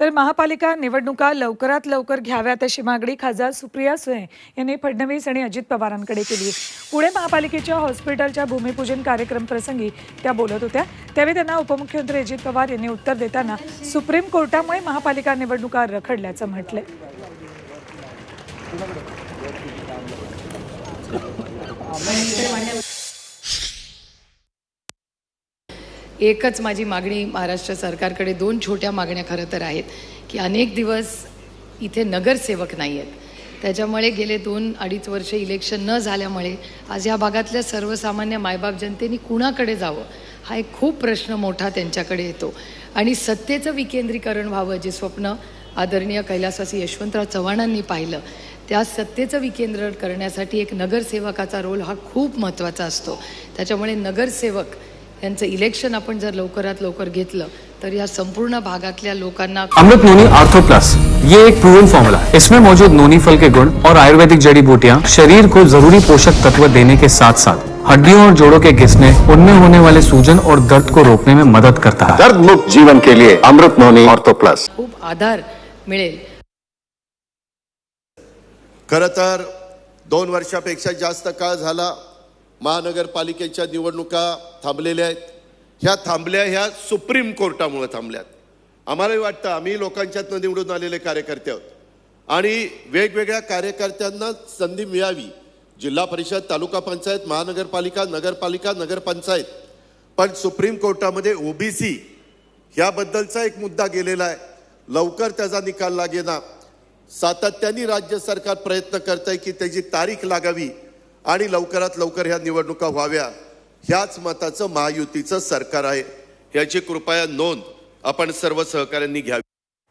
तर महापालिका निवडणुका लवकरात लवकर घ्याव्यात अशी मागणी खासदार सुप्रिया सुळे यांनी फडणवीस आणि अजित पवारांकडे केली पुणे महापालिकेच्या हॉस्पिटलच्या भूमिपूजन कार्यक्रम प्रसंगी त्या बोलत होत्या. त्यावेळी त्यांना उपमुख्यमंत्री अजित पवार यांनी उत्तर देताना सुप्रीम कोर्टामुळे महापालिका निवडणुका रखडल्याचं म्हटलंय. एकच माझी मागणी महाराष्ट्र सरकारकडे दोन छोट्या मागण्या खरं तर आहेत की अनेक दिवस इथे नगरसेवक नाही आहेत त्याच्यामुळे गेले दोन अडीच वर्ष इलेक्शन न झाल्यामुळे आज या भागातल्या सर्वसामान्य मायबाप जनतेने कुणाकडे जावं हा एक खूप प्रश्न मोठा त्यांच्याकडे येतो. आणि सत्तेचं विकेंद्रीकरण व्हावं जे स्वप्न आदरणीय कैलासवासी यशवंतराव चव्हाणांनी पाहिलं त्या सत्तेचं विकेंद्रण करण्यासाठी एक नगरसेवकाचा रोल हा खूप महत्त्वाचा असतो. त्याच्यामुळे नगरसेवक यांचं इलेक्शन आपण जर लवकरात लवकर घेतलं तर या संपूर्ण भागातल्या लोकांना अमृत नोनी आर्थो प्लस ये एक प्रूवन फॉर्मूला इसमें मौजूद नोनी फल के गुण और आयुर्वेदिक जड़ी बूटियाँ शरीर को जरूरी पोषक तत्व देने के साथ साथ हड्डियों और जोड़ों के घिसने उनमें होने वाले सूजन और दर्द को रोकने में मदद करता है। दर्द मुक्त जीवन के लिए अमृत नोनी ऑर्थो प्लस। खूप आधार मिळेल। खरं तर दोन वर्षापेक्षा जास्त काळ झाला महानगरपालिकेच्या निवडणुका थांबलेल्या आहेत. ह्या थांबल्या ह्या सुप्रीम कोर्टामुळं थांबल्यात. आम्हालाही वाटतं आम्ही लोकांच्यातनं निवडून आलेले कार्यकर्ते आहोत. आणि वेगवेगळ्या कार्यकर्त्यांना संधी मिळावी. जिल्हा परिषद तालुका पंचायत महानगरपालिका नगरपालिका नगरपंचायत. पण सुप्रीम कोर्टामध्ये ओबीसी ह्याबद्दलचा एक मुद्दा गेलेला आहे. लवकर त्याचा निकाल लागेना. सातत्याने राज्य सरकार प्रयत्न करत आहे की त्याची तारीख लागावी. आणि लवकरात लवकर ह्या निवडणुका व्हाव्या ह्याच मताचं महायुतीचं सरकार आहे. ह्याची कृपया नोंद आपण सर्व सहकाऱ्यांनी घ्यावी.